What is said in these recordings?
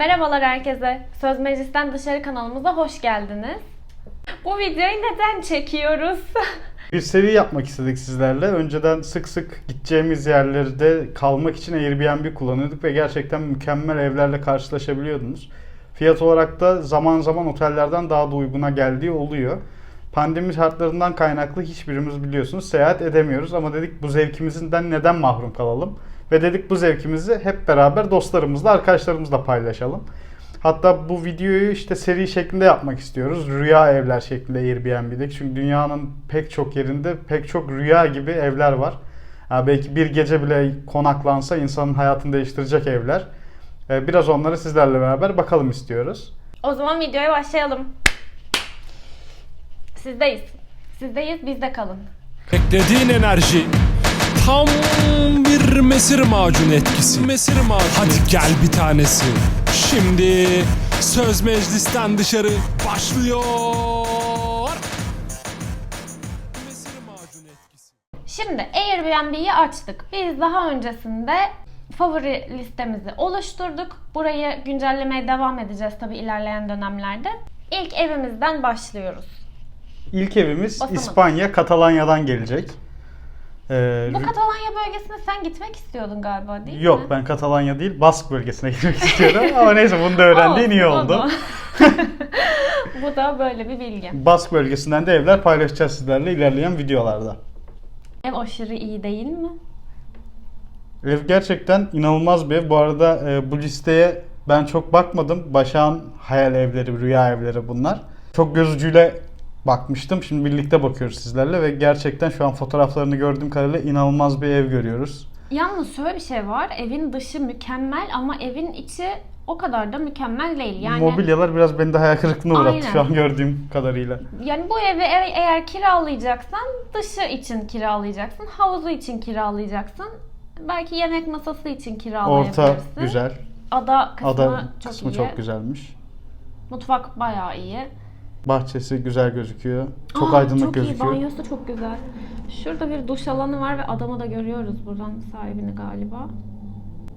Merhabalar herkese. Söz Meclis'ten Dışarı kanalımıza hoş geldiniz. Bu videoyu neden çekiyoruz? Bir seri yapmak istedik sizlerle. Önceden sık sık gideceğimiz yerlerde kalmak için Airbnb kullanıyorduk ve gerçekten mükemmel evlerle karşılaşabiliyordunuz. Fiyat olarak da zaman zaman otellerden daha da uyguna geldiği oluyor. Pandemi şartlarından kaynaklı hiçbirimiz biliyorsunuz seyahat edemiyoruz ama dedik bu zevkimizden neden mahrum kalalım? Ve dedik bu zevkimizi hep beraber dostlarımızla, arkadaşlarımızla paylaşalım. Hatta bu videoyu işte seri şeklinde yapmak istiyoruz. Rüya evler şeklinde Airbnb'de. Çünkü dünyanın pek çok yerinde pek çok rüya gibi evler var. Yani belki bir gece bile konaklansa insanın hayatını değiştirecek evler. Ee, Biraz onları sizlerle beraber bakalım istiyoruz. o zaman videoya başlayalım. Sizdeyiz. Sizdeyiz, bizde kalın. Beklediğin enerji tam bir mesir macun etkisi. Mesir macun. Hadi gel bir tanesi. Şimdi söz meclisten dışarı başlıyor. Mesir macun etkisi. Şimdi Airbnb'yi açtık. Biz daha öncesinde favori listemizi oluşturduk. Burayı güncellemeye devam edeceğiz tabii ilerleyen dönemlerde. İlk evimizden başlıyoruz. İlk evimiz Basamadım. İspanya, Katalanya'dan gelecek. Ee, Bu Katalanya bölgesine sen gitmek istiyordun galiba değil mi? Yok ben Katalanya değil Bask bölgesine gitmek istiyorum ama neyse bunu da öğrendiğin iyi oldu. o da. Bu da böyle bir bilgi. Bask bölgesinden de evler paylaşacağız sizlerle ilerleyen videolarda. Ev aşırı iyi değil mi? Ev gerçekten inanılmaz bir ev. Bu arada e, bu listeye ben çok bakmadım. Başak'ın hayal evleri, rüya evleri bunlar. Çok göz ucuyla bakmıştım. Şimdi birlikte bakıyoruz sizlerle ve gerçekten şu an fotoğraflarını gördüğüm kadarıyla inanılmaz bir ev görüyoruz. Yalnız şöyle bir şey var. Evin dışı mükemmel ama evin içi o kadar da mükemmel değil. Yani Mobilyalar biraz beni de hayal kırıklığına uğrattı Aynen. şu an gördüğüm kadarıyla. yani bu evi eğer, eğer kiralayacaksan dışı için kiralayacaksın. Havuzu için kiralayacaksın. Belki yemek masası için kiralayabilirsin. Orta güzel. Ada kısmı Ada çok kısmı iyi. çok güzelmiş. Mutfak bayağı iyi. Bahçesi güzel gözüküyor. Çok Aa, aydınlık çok gözüküyor. iyi. Banyosu çok güzel. Şurada bir duş alanı var ve adamı da görüyoruz buradan sahibini galiba.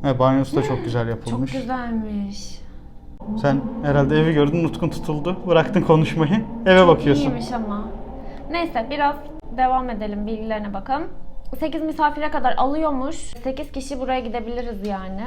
Evet, banyosu da çok güzel Çok yapılmış. güzelmiş. Sen herhalde evi gördün, nutkun tutuldu. Bıraktın konuşmayı. Eve bakıyorsun. İyiymiş ama. Neyse biraz devam edelim bilgilerine bakalım. 8 misafire kadar alıyormuş. 8 kişi buraya gidebiliriz yani.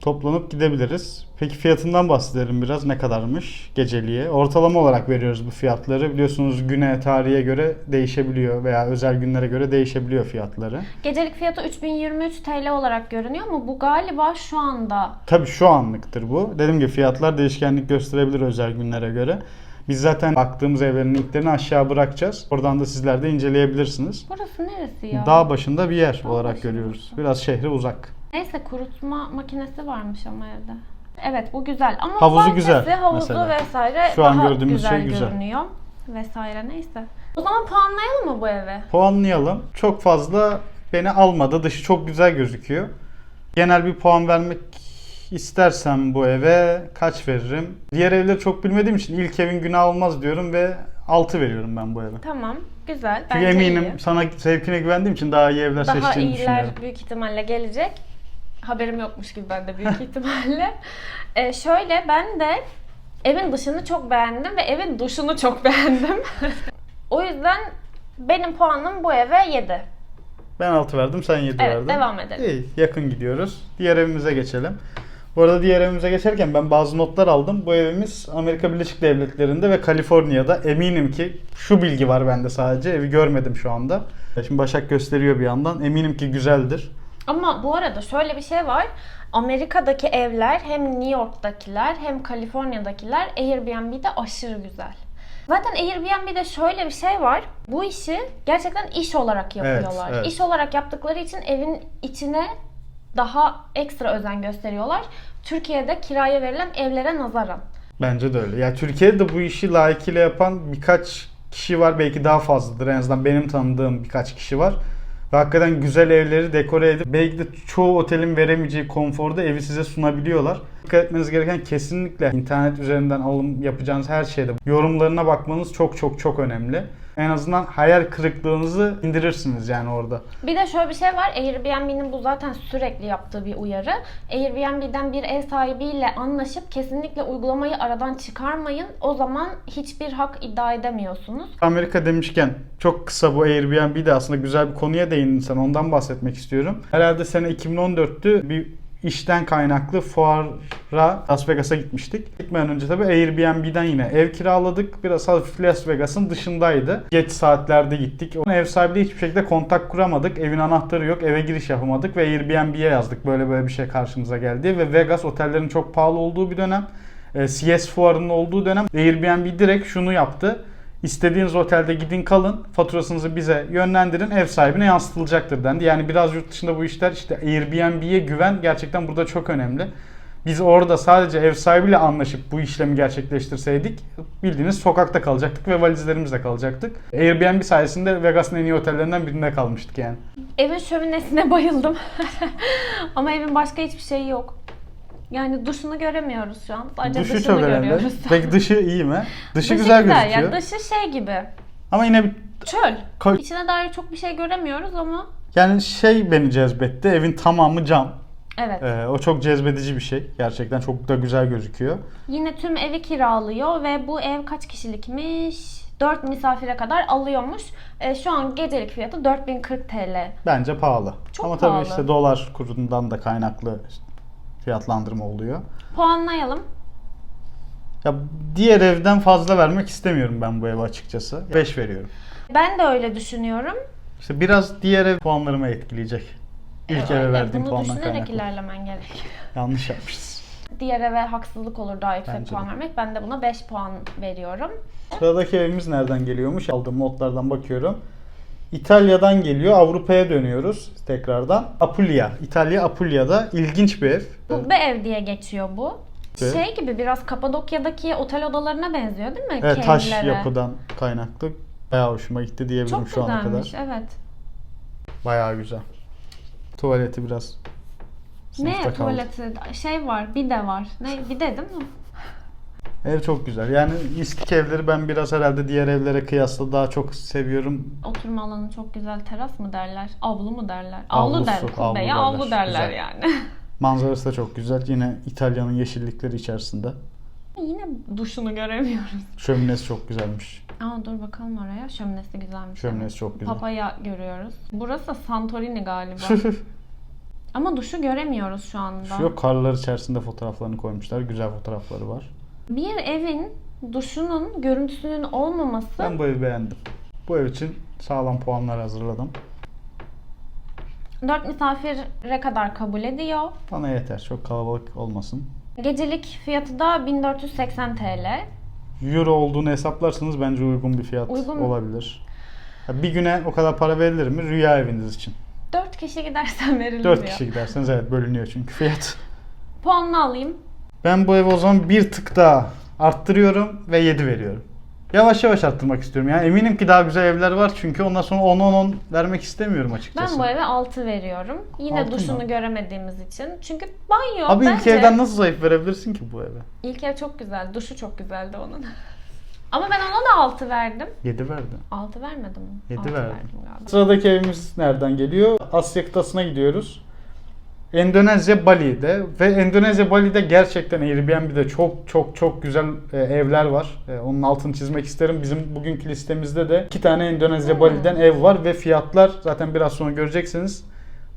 Toplanıp gidebiliriz. Peki fiyatından bahsedelim biraz. Ne kadarmış geceliğe? Ortalama olarak veriyoruz bu fiyatları. Biliyorsunuz güne, tarihe göre değişebiliyor veya özel günlere göre değişebiliyor fiyatları. Gecelik fiyatı 3023 TL olarak görünüyor ama bu galiba şu anda. Tabii şu anlıktır bu. Dediğim gibi fiyatlar değişkenlik gösterebilir özel günlere göre. Biz zaten baktığımız evlerin linklerini aşağı bırakacağız. Oradan da sizler de inceleyebilirsiniz. Burası neresi ya? Dağ başında bir yer Dağ olarak başında görüyoruz. Biraz şehre uzak. Neyse kurutma makinesi varmış ama evde. Evet bu güzel ama Havuzu bahçesi, güzel havuzu mesela. vesaire Şu an daha gördüğümüz güzel, şey güzel. görünüyor. Vesaire neyse. O zaman puanlayalım mı bu eve? Puanlayalım. Çok fazla beni almadı. Dışı çok güzel gözüküyor. Genel bir puan vermek istersem bu eve kaç veririm? Diğer evleri çok bilmediğim için ilk evin günah olmaz diyorum ve 6 veriyorum ben bu eve. Tamam güzel. Çünkü Bence eminim iyi. sana zevkine güvendiğim için daha iyi evler Daha seçtiğini iyiler düşünüyorum. büyük ihtimalle gelecek. Haberim yokmuş gibi ben de büyük ihtimalle. Ee, şöyle ben de evin dışını çok beğendim ve evin duşunu çok beğendim. o yüzden benim puanım bu eve 7. Ben 6 verdim, sen 7 Evet, verdin. devam edelim. İyi, yakın gidiyoruz. Diğer evimize geçelim. Bu arada diğer evimize geçerken ben bazı notlar aldım. Bu evimiz Amerika Birleşik Devletleri'nde ve Kaliforniya'da. Eminim ki şu bilgi var bende sadece. Evi görmedim şu anda. Şimdi Başak gösteriyor bir yandan. Eminim ki güzeldir. Ama bu arada şöyle bir şey var. Amerika'daki evler hem New York'takiler hem Kaliforniya'dakiler Airbnb'de aşırı güzel. Zaten Airbnb'de şöyle bir şey var. Bu işi gerçekten iş olarak yapıyorlar. evet. İş olarak yaptıkları için evin içine daha ekstra özen gösteriyorlar. Türkiye'de kiraya verilen evlere nazaran. Bence de öyle. Ya Türkiye'de bu işi layıkıyla yapan birkaç kişi var. Belki daha fazladır. En azından benim tanıdığım birkaç kişi var. Ve hakikaten güzel evleri dekore edip belki de çoğu otelin veremeyeceği konforda evi size sunabiliyorlar. Dikkat etmeniz gereken kesinlikle internet üzerinden alım yapacağınız her şeyde yorumlarına bakmanız çok çok çok önemli. En azından hayal kırıklığınızı indirirsiniz yani orada. Bir de şöyle bir şey var. Airbnb'nin bu zaten sürekli yaptığı bir uyarı. Airbnb'den bir ev sahibiyle anlaşıp kesinlikle uygulamayı aradan çıkarmayın. O zaman hiçbir hak iddia edemiyorsunuz. Amerika demişken çok kısa bu Airbnb'de aslında güzel bir konuya değindin sen ondan bahsetmek istiyorum. Herhalde sene 2014'tü bir işten kaynaklı fuara Las Vegas'a gitmiştik. Gitmeden önce tabii Airbnb'den yine ev kiraladık. Biraz hafif Las Vegas'ın dışındaydı. Geç saatlerde gittik. O ev sahibiyle hiçbir şekilde kontak kuramadık. Evin anahtarı yok. Eve giriş yapamadık ve Airbnb'ye yazdık. Böyle böyle bir şey karşımıza geldi. Ve Vegas otellerin çok pahalı olduğu bir dönem. E, CS fuarının olduğu dönem Airbnb direkt şunu yaptı. İstediğiniz otelde gidin kalın, faturasınızı bize yönlendirin, ev sahibine yansıtılacaktır dendi. Yani biraz yurt dışında bu işler işte Airbnb'ye güven gerçekten burada çok önemli. Biz orada sadece ev sahibiyle anlaşıp bu işlemi gerçekleştirseydik bildiğiniz sokakta kalacaktık ve valizlerimizle kalacaktık. Airbnb sayesinde Vegas'ın en iyi otellerinden birinde kalmıştık yani. Evin şöminesine bayıldım. Ama evin başka hiçbir şeyi yok. Yani duşunu göremiyoruz şu an. Sadece Dışı dışını çok önemli. görüyoruz. Peki dışı iyi mi? Dışı, güzel, gözüküyor. Yani dışı şey gibi. Ama yine bir Çöl. Koy- İçine dair çok bir şey göremiyoruz ama yani şey beni cezbetti. Evin tamamı cam. Evet. Ee, o çok cezbedici bir şey. Gerçekten çok da güzel gözüküyor. Yine tüm evi kiralıyor ve bu ev kaç kişilikmiş? 4 misafire kadar alıyormuş. E, şu an gecelik fiyatı 4040 TL. Bence pahalı. Çok Ama pahalı. tabii işte dolar kurundan da kaynaklı fiyatlandırma oluyor. Puanlayalım. Ya diğer evden fazla vermek istemiyorum ben bu eve açıkçası. 5 veriyorum. Ben de öyle düşünüyorum. İşte biraz diğer ev puanlarımı etkileyecek. İlk eve verdiğim Bunu puandan düşünerek kaynaklı. ilerlemen gerek. Yanlış yapmışız. Diğer eve haksızlık olur daha yüksek Bence puan de. vermek. Ben de buna 5 puan veriyorum. Sıradaki evimiz nereden geliyormuş? Aldığım notlardan bakıyorum. İtalya'dan geliyor. Avrupa'ya dönüyoruz tekrardan. Apulia. İtalya Apulia'da ilginç bir ev. Bu bir ev diye geçiyor bu. Evet. Şey gibi biraz Kapadokya'daki otel odalarına benziyor değil mi? Evet, taş Cave'lere. yapıdan kaynaklı. Bayağı hoşuma gitti diyebilirim Çok şu ana güzelmiş kadar. evet. Bayağı güzel. Tuvaleti biraz sınıfta Ne kaldı. tuvaleti şey var bir de var. Ne bir de değil mi? Ev çok güzel. Yani istik evleri ben biraz herhalde diğer evlere kıyasla daha çok seviyorum. Oturma alanı çok güzel. Teras mı derler? Avlu mu derler? Avlu Avlusu, der. avlu Kubbeye derler. avlu derler Güzel. yani. Manzarası da çok güzel. Yine İtalya'nın yeşillikleri içerisinde. Yine duşunu göremiyoruz. Şöminesi çok güzelmiş. Aa dur bakalım oraya. Şöminesi güzelmiş. Şöminesi çok güzel. Papaya görüyoruz. Burası Santorini galiba. Ama duşu göremiyoruz şu anda. Şu yok karlar içerisinde fotoğraflarını koymuşlar. Güzel fotoğrafları var. Bir evin duşunun görüntüsünün olmaması Ben bu evi beğendim. Bu ev için sağlam puanlar hazırladım. 4 misafire kadar kabul ediyor. Bana yeter. Çok kalabalık olmasın. Gecelik fiyatı da 1480 TL. Euro olduğunu hesaplarsanız bence uygun bir fiyat Uygun. olabilir. Ya Bir güne o kadar para verilir mi? Rüya eviniz için. 4 kişi gidersen verilir 4 diyor. kişi giderseniz evet bölünüyor çünkü fiyat. Puanını alayım. Ben bu evi o zaman bir tık daha arttırıyorum ve 7 veriyorum. Yavaş yavaş arttırmak istiyorum. Yani eminim ki daha güzel evler var çünkü ondan sonra 10-10-10 vermek istemiyorum açıkçası. Ben bu eve 6 veriyorum. Yine Altı duşunu mı? göremediğimiz için. Çünkü banyo Abi ilk bence... evden nasıl zayıf verebilirsin ki bu eve? İlk ev çok güzel. Duşu çok güzeldi onun. Ama ben ona da 6 verdim. 7 verdi. 6 vermedim mi? Yedi Altı verdim. verdim galiba. Sıradaki evimiz nereden geliyor? Asya kıtasına gidiyoruz. Endonezya Bali'de ve Endonezya Bali'de gerçekten Airbnb'de çok çok çok güzel e, evler var. E, onun altını çizmek isterim. Bizim bugünkü listemizde de iki tane Endonezya Hmm. Bali'den ev var ve fiyatlar zaten biraz sonra göreceksiniz.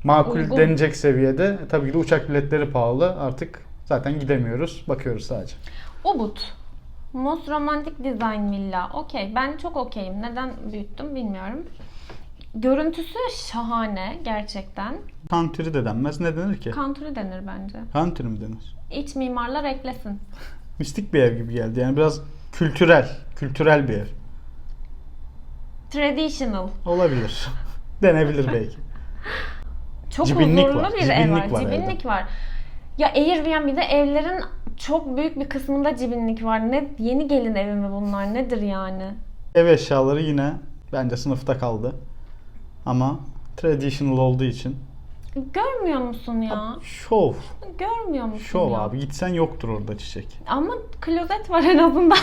Makul Uygun. denecek seviyede. E, tabii ki de uçak biletleri pahalı. Artık zaten gidemiyoruz. Bakıyoruz sadece. Ubud. Most Romantic Design Villa. Okey. Ben çok okeyim. Neden büyüttüm bilmiyorum. Görüntüsü şahane gerçekten. Country de denmez. Ne denir ki? Country denir bence. Country mi denir? İç mimarlar eklesin. Mistik bir ev gibi geldi. Yani biraz kültürel. Kültürel bir ev. Traditional. Olabilir. Denebilir belki. Çok Cibinlik huzurlu var, bir ev cibinlik var. var Cibinlik var. Ya Airbnb'de evlerin çok büyük bir kısmında cibinlik var. Ne yeni gelin evi mi bunlar? Nedir yani? Ev eşyaları yine bence sınıfta kaldı. Ama traditional olduğu için. Görmüyor musun ya? Şov. Görmüyor musun Şov ya? abi. Gitsen yoktur orada çiçek. Ama klozet var en azından.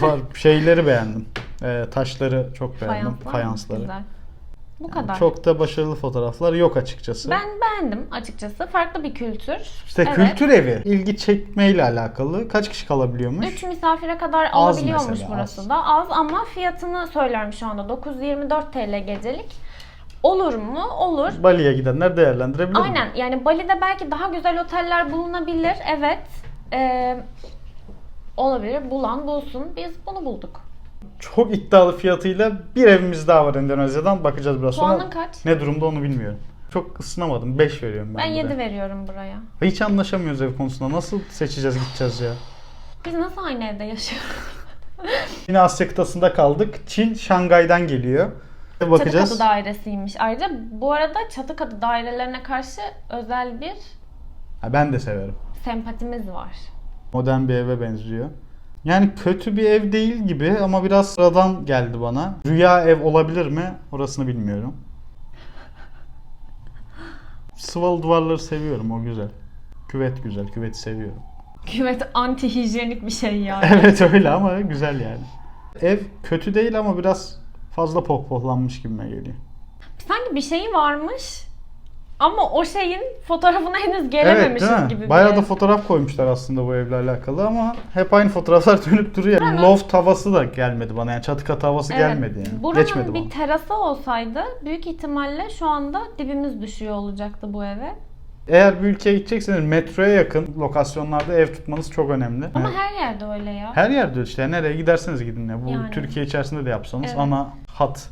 Var. Şeyleri beğendim. Ee, taşları çok beğendim. Fayanslar? Fayansları. Güzel. Bu Yani kadar. Çok da başarılı fotoğraflar yok açıkçası. Ben beğendim açıkçası. Farklı bir kültür. İşte Evet. kültür evi. ilgi çekmeyle alakalı. Kaç kişi kalabiliyormuş? 3 misafire kadar Az alabiliyormuş mesela, burası az. da. Az ama fiyatını söylüyorum şu anda. 924 TL gecelik. Olur mu? Olur. Bali'ye gidenler değerlendirebilir mi? Aynen. Yani Bali'de belki daha güzel oteller bulunabilir. Evet. Ee, olabilir. Bulan bulsun. Biz bunu bulduk. Çok iddialı fiyatıyla bir evimiz daha var Endonezya'dan. Bakacağız biraz sonra. Puanın kaç? Ne durumda onu bilmiyorum. Çok ısınamadım. 5 veriyorum ben. Ben buraya. 7 veriyorum buraya. Hiç anlaşamıyoruz ev konusunda. Nasıl seçeceğiz gideceğiz ya? Biz nasıl aynı evde yaşıyoruz? Yine Asya kıtasında kaldık. Çin Şangay'dan geliyor. Çatı Bakacağız. katı dairesiymiş. Ayrıca bu arada çatı katı dairelerine karşı özel bir Ha, ben de severim. sempatimiz var. Modern bir eve benziyor. Yani kötü bir ev değil gibi ama biraz sıradan geldi bana. Rüya ev olabilir mi? Orasını bilmiyorum. Sıvalı duvarları seviyorum o güzel. Küvet güzel, küveti seviyorum. Küvet anti hijyenik bir şey yani. evet öyle ama güzel yani. Ev kötü değil ama biraz fazla pohpohlanmış gibime geliyor. Sanki bir şeyi varmış ama o şeyin fotoğrafına henüz gelememişiz evet gibi Bayağı da fotoğraf koymuşlar aslında bu evle alakalı ama hep aynı fotoğraflar dönüp duruyor. Yani loft havası da gelmedi bana yani çatı katı havası Evet. gelmedi yani. Buranın Geçmedi bir bana. terası olsaydı büyük ihtimalle şu anda dibimiz düşüyor olacaktı bu eve. Eğer bir ülkeye gidecekseniz metroya yakın lokasyonlarda ev tutmanız çok önemli. Ama Evet. her yerde öyle ya. Her yerde işte nereye giderseniz gidin ya. Bu Yani. Türkiye içerisinde de yapsanız Evet. ana hat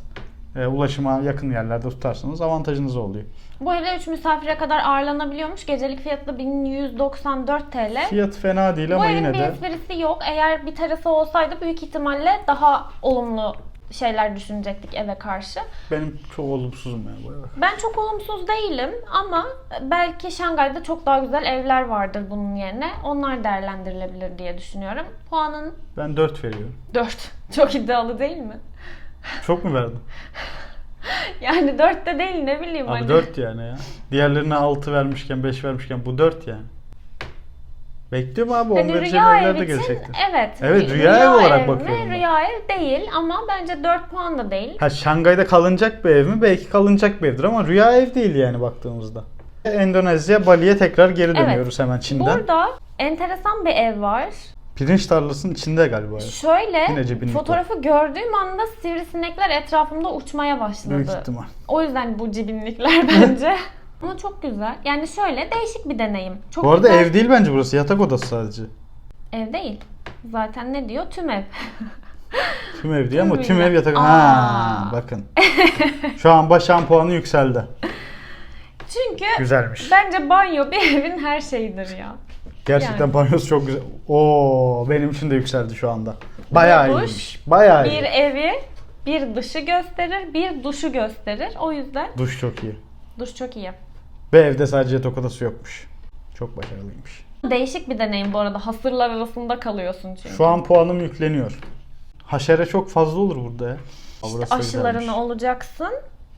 e, ulaşıma yakın yerlerde tutarsanız avantajınız oluyor. Bu evde 3 misafire kadar ağırlanabiliyormuş. Gecelik fiyatı da 1194 TL. Fiyat fena değil Bu ama evin yine bir de esprisi yok. Eğer bir terası olsaydı büyük ihtimalle daha olumlu şeyler düşünecektik eve karşı. benim çok olumsuzum yani bu eve. Ben çok olumsuz değilim ama belki Şangay'da çok daha güzel evler vardır bunun yerine. Onlar değerlendirilebilir diye düşünüyorum. Puanın Ben 4 veriyorum. 4. Çok iddialı değil mi? Çok mu verdim? Yani 4 de değil ne bileyim Abi hani. 4 yani ya. Diğerlerine 6 vermişken 5 vermişken bu 4 yani. Bekliyorum abi 10 Hani vereceğim rüya evler ev de için gelecektir. evet. Evet, bir rüya ev olarak mi? bakıyorum ben. Rüya ev değil ama bence 4 puan da değil. Ha Şangay'da kalınacak bir ev mi? Belki kalınacak bir evdir ama rüya ev değil yani baktığımızda. Endonezya, Bali'ye tekrar geri Evet. dönüyoruz hemen Çin'den. Burada enteresan bir ev var. Pirinç tarlasının içinde galiba. ev. Şöyle fotoğrafı gördüğüm anda sivrisinekler etrafımda uçmaya başladı. Büyük ihtimal. O yüzden bu cibinlikler bence. Ama çok güzel. Yani şöyle değişik bir deneyim. Çok Bu arada güzel. ev değil bence burası. Yatak odası sadece. Ev değil. Zaten ne diyor? Tüm ev. Tüm ev değil ama Tüm ev yatak. Aa. Ha, bakın. Şu an başan puanı yükseldi. Çünkü Güzelmiş. bence banyo bir evin her şeyidir ya. Gerçekten Yani. banyosu çok güzel. Oo, benim için de yükseldi şu anda. Bayağı duş, iyiymiş. Bayağı Bir iyi. evi bir dışı gösterir, bir duşu gösterir. O yüzden Duş çok iyi. duş çok iyi. Ve evde sadece yatak odası yokmuş. Çok başarılıymış. Değişik bir deneyim bu arada. Hasırlar arasında kalıyorsun çünkü. Şu an puanım yükleniyor. Haşere çok fazla olur burada ya. Aa, burası da aşılarını güzelmiş. olacaksın.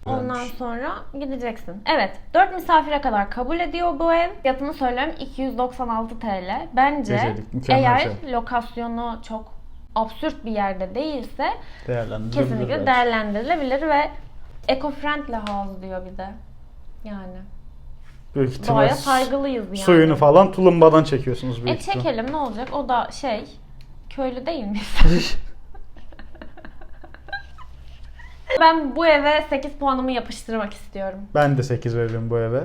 Ondan Güzelmiş. sonra gideceksin. Evet, 4 misafire kadar kabul ediyor bu ev. Fiyatını söylüyorum 296 TL. Bence Gecelik, mükemmel eğer şey. lokasyonu çok absürt bir yerde değilse Değerlendirilebilir kesinlikle belki. değerlendirilebilir ve eco-friendly house diyor bir de. Yani Büyük ihtimal doğaya saygılıyız yani. Suyunu falan tulumbadan çekiyorsunuz büyük E ihtimal. çekelim ne olacak? O da şey köylü değil miyiz? ben bu eve 8 puanımı yapıştırmak istiyorum. Ben de 8 veririm bu eve.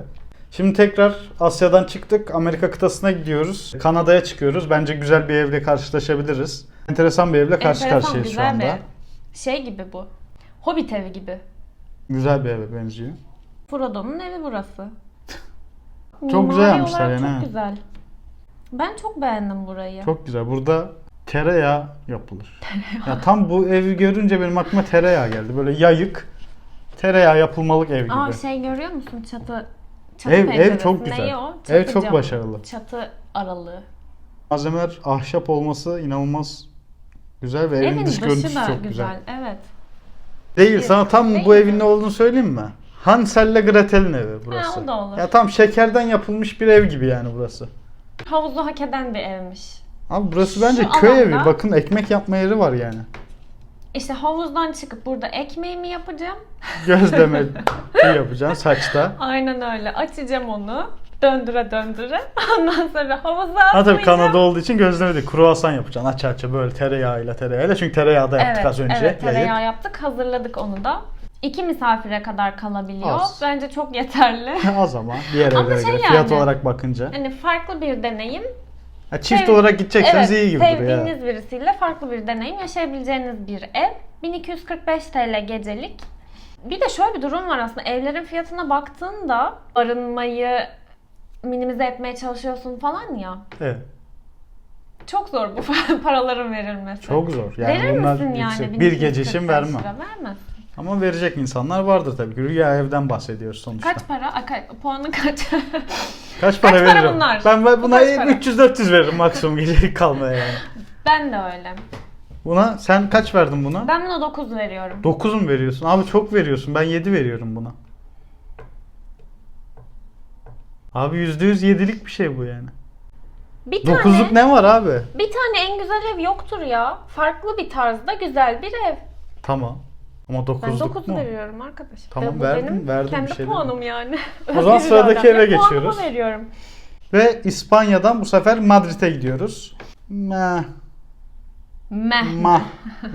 Şimdi tekrar Asya'dan çıktık. Amerika kıtasına gidiyoruz. Kanada'ya çıkıyoruz. Bence güzel bir evle karşılaşabiliriz. Enteresan bir evle karşı Enteresan, karşıyayız şu güzel anda. bir ev. Şey gibi bu. Hobbit evi gibi. Güzel bir eve benziyor. Frodo'nun evi burası. Çok güzel yapmışlar yani, Çok ha. güzel. Ben çok beğendim burayı. Çok güzel. Burada tereyağı yapılır. Ya tam bu evi görünce benim aklıma tereyağı geldi. Böyle yayık tereyağı yapılmalık ev gibi. Aa şey görüyor musun çatı? Çatı ev ev çok güzel. Neyi o? Ev Çatı çok camı. başarılı. Çatı aralığı. Malzemeler ahşap olması inanılmaz güzel ve evin Evin dış görüntüsü çok güzel. güzel. Evet. Değil sana tam Değil bu mi? evin ne olduğunu söyleyeyim mi? Hansel'le Gretel'in evi burası. o da olur. Ya tam şekerden yapılmış bir ev gibi yani burası. Havuzu hak eden bir evmiş. Abi burası bence Şu köy alanda- evi. Bakın ekmek yapma yeri var yani. İşte havuzdan çıkıp burada ekmeğimi yapacağım. Gözleme yapacaksın saçta. Aynen öyle. Açacağım onu. Döndüre döndüre. Ondan sonra havuza Ha tabii atlayacağım. Kanada olduğu için gözleme değil. Kruvasan yapacaksın aç aç böyle tereyağıyla tereyağıyla. Çünkü tereyağı da yaptık Evet, az önce. evet tereyağı yayık. yaptık. Hazırladık onu da. İki misafire kadar kalabiliyor. Az. Bence çok yeterli. Az ama diğer Ama evlere şey göre fiyat yani- olarak bakınca. hani farklı bir deneyim. Ha, çift Sev- olarak gidecekseniz evet, iyi gibi duruyor. sevdiğiniz birisiyle farklı bir deneyim yaşayabileceğiniz bir ev. 1245 TL gecelik. Bir de şöyle bir durum var aslında. Evlerin fiyatına baktığında barınmayı minimize etmeye çalışıyorsun falan ya. Evet. Çok zor bu paraların verilmesi. Çok zor. Yani Verir bunlar misin yüksek. yani? Bir gece için 1245 vermem. lira vermez. Ama verecek insanlar vardır tabii ki. Rüya evden bahsediyoruz sonuçta. Kaç para? Ay, kaç- puanı kaç? Kaç para Kaç para veririm? bunlar? Ben, ben Bu buna kaç para? 300-400 veririm maksimum gecelik kalmaya yani. ben de öyle. Buna sen kaç verdin buna? Ben buna 9 veriyorum. 9 mu veriyorsun? Abi çok veriyorsun. Ben 7 veriyorum buna. Abi %100 yedilik bir şey bu yani. Bir tane, 9'luk ne var abi? bir tane en güzel ev yoktur ya. Farklı bir tarzda güzel bir ev. Tamam. Ama 9'luk Ben 9 mu? veriyorum arkadaşım. Tamam, bu verdim, benim verdim, kendi bir şey puanım yani. O zaman sıradaki eve puanımı geçiyoruz. veriyorum. Ve İspanya'dan bu sefer Madrid'e gidiyoruz. Meh, Meh. mah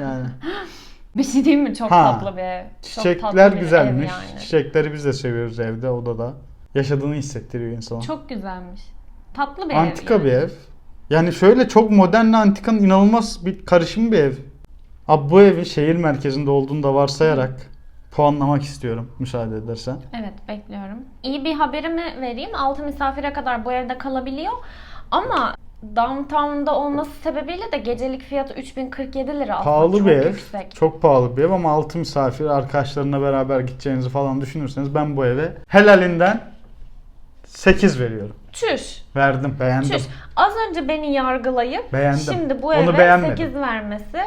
yani. Bir şey diyeyim mi? Çok Ha, tatlı bir ev. Çok Çiçekler tatlı bir güzelmiş. ev yani. Çiçekleri biz de seviyoruz evde, odada. Yaşadığını hissettiriyor insana. Çok güzelmiş. Tatlı bir Antika ev. yani. bir ev. Yani şöyle çok modernle antikanın inanılmaz bir karışım bir ev. Abi bu evin şehir merkezinde olduğunu da varsayarak puanlamak istiyorum müsaade edersen. Evet bekliyorum. İyi bir haberimi vereyim. 6 misafire kadar bu evde kalabiliyor. Ama downtown'da olması sebebiyle de gecelik fiyatı 3047 lira aslında. Pahalı çok bir ev. yüksek. Çok pahalı bir ev ama altı misafir arkadaşlarına beraber gideceğinizi falan düşünürseniz ben bu eve helalinden 8 veriyorum. Çüş. Verdim, beğendim. Çüş. Az önce beni yargılayıp Beğendim. şimdi bu Onu eve beğenmedim. 8 vermesi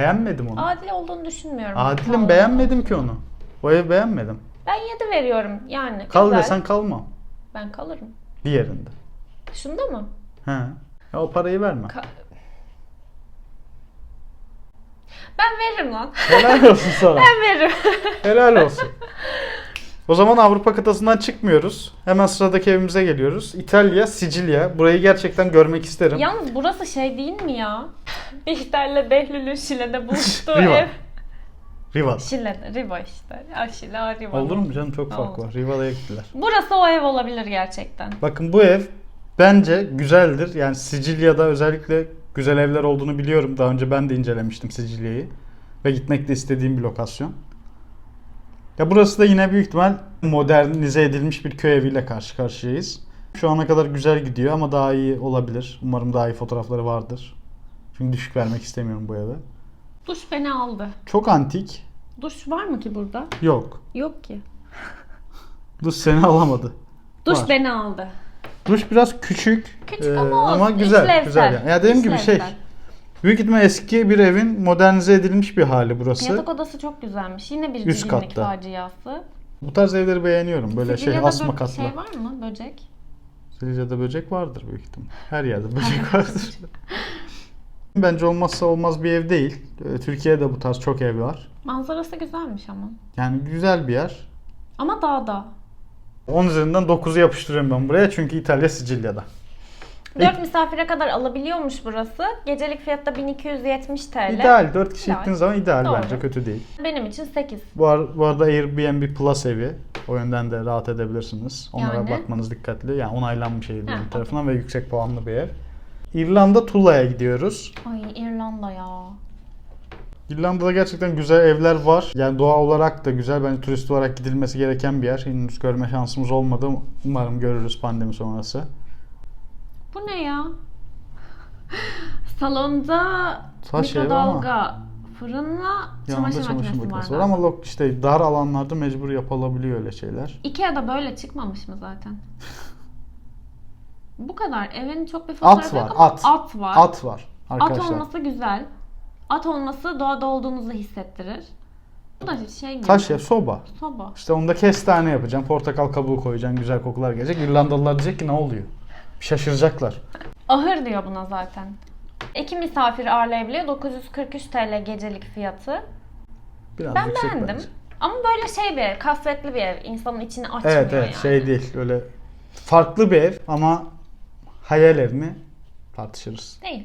Beğenmedim onu. adil olduğunu düşünmüyorum. Adil'im beğenmedim ki onu. O evi beğenmedim. Ben 7 veriyorum yani. Kal güzel. desen kalmam. Ben kalırım. Bir yerinde. Şunda mı? He. Ya o parayı verme. Ka- ben veririm lan. Helal olsun sana. Ben veririm. Helal olsun. O zaman Avrupa kıtasından çıkmıyoruz. Hemen sıradaki evimize geliyoruz. İtalya, Sicilya. Burayı gerçekten görmek isterim. Yalnız burası şey değil mi ya? Bihter'le Behlül'ün Şile'de buluştuğu Riva. ev. Riva. Şile'de, Riva işte. Ya Şile, ha, Riva. Olur mu canım? Çok fark Oldu. var. Riva'ya gittiler. Burası o ev olabilir gerçekten. Bakın bu ev bence güzeldir. Yani Sicilya'da özellikle güzel evler olduğunu biliyorum. Daha önce ben de incelemiştim Sicilya'yı. Ve gitmek de istediğim bir lokasyon. Ya burası da yine büyük ihtimal modernize edilmiş bir köy eviyle karşı karşıyayız. Şu ana kadar güzel gidiyor ama daha iyi olabilir. Umarım daha iyi fotoğrafları vardır. Çünkü düşük vermek istemiyorum bu eve. Duş beni aldı. Çok antik. Duş var mı ki burada? Yok. Yok ki. Duş seni alamadı. Duş Var. beni aldı. Duş biraz küçük. Küçük ama olsun. güzel. işlevsel. Güzel. Yani. Ya dediğim gibi şey. İşlevsel. Büyük ihtimal eski bir evin modernize edilmiş bir hali burası. Yatak odası çok güzelmiş. Yine bir Üst katta. faciası. Bu tarz evleri beğeniyorum. Böyle şey Sicilya'da asma böyle katlı. Şey var mı? Böcek. Sicilya'da böcek vardır büyük ihtimal. Her yerde böcek vardır. Bence olmazsa olmaz bir ev değil. Ee, Türkiye'de bu tarz çok ev var. Manzarası güzelmiş ama. Yani güzel bir yer. Ama dağda. 10 üzerinden 9'u yapıştırıyorum ben buraya çünkü İtalya Sicilya'da. 4 misafire kadar alabiliyormuş burası. Gecelik fiyatta 1270 TL. İdeal. 4 kişi İdeal. zaman ideal Doğru. bence kötü değil. Benim için 8. Bu, ar- bu arada Airbnb Plus evi. O yönden de rahat edebilirsiniz. Onlara Yani? bakmanız dikkatli. Yani onaylanmış Airbnb Ha, tarafından ve yüksek puanlı bir ev. İrlanda Tula'ya gidiyoruz. Ay İrlanda ya. İrlanda'da gerçekten güzel evler var. Yani doğa olarak da güzel. Bence turist olarak gidilmesi gereken bir yer. Henüz görme şansımız olmadı. Umarım görürüz pandemi sonrası. Bu ne ya? Salonda Taş ev mikrodalga, fırınla Yanında çamaşır, makinesi, var. var. galiba. Ama işte dar alanlarda mecbur yapılabiliyor öyle şeyler. Ikea'da böyle çıkmamış mı zaten? Bu kadar. Evin çok bir At fotoğrafı var, yok ama at. at var. At var At arkadaşlar. olması güzel. At olması doğada olduğunuzu hissettirir. Bu da şey gibi. Taş ev, soba. Soba. İşte onda kestane yapacağım, portakal kabuğu koyacaksın, güzel kokular gelecek. İrlandalılar diyecek ki ne oluyor? Şaşıracaklar. Ahır diyor buna zaten. İki misafir ağırlayabiliyor. 943 TL gecelik fiyatı. Biraz Ben yüksek beğendim. bence. Ama böyle şey bir ev, kasvetli bir ev. İnsanın içini açmıyor Evet evet yani. şey değil öyle farklı bir ev ama hayal ev mi tartışırız. Değil.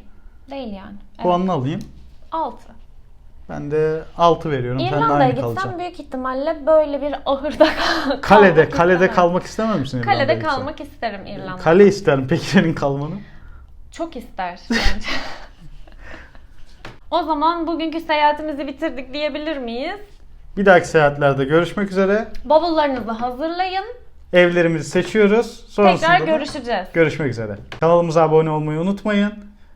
Değil yani. Evet. Puanını alayım. 6. Ben de 6 veriyorum. İrlanda'ya aynı gitsem kalacaksın. büyük ihtimalle böyle bir ahırda kal- Kalede, kalmak kalede istemem. kalmak istemez misin İrlanda'ya Kalede gitsen? kalmak isterim İrlanda'da. Kale isterim peki senin kalmanı. Çok ister bence. o zaman bugünkü seyahatimizi bitirdik diyebilir miyiz? Bir dahaki seyahatlerde görüşmek üzere. Bavullarınızı hazırlayın. Evlerimizi seçiyoruz. Sonrasında Tekrar da görüşeceğiz. görüşmek üzere. Kanalımıza abone olmayı unutmayın.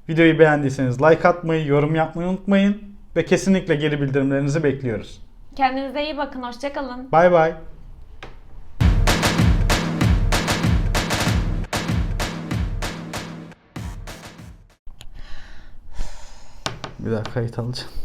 Videoyu beğendiyseniz like atmayı, yorum yapmayı unutmayın. Ve kesinlikle geri bildirimlerinizi bekliyoruz. Kendinize iyi bakın. Hoşçakalın. Bay bay. Bir daha kayıt alacağım.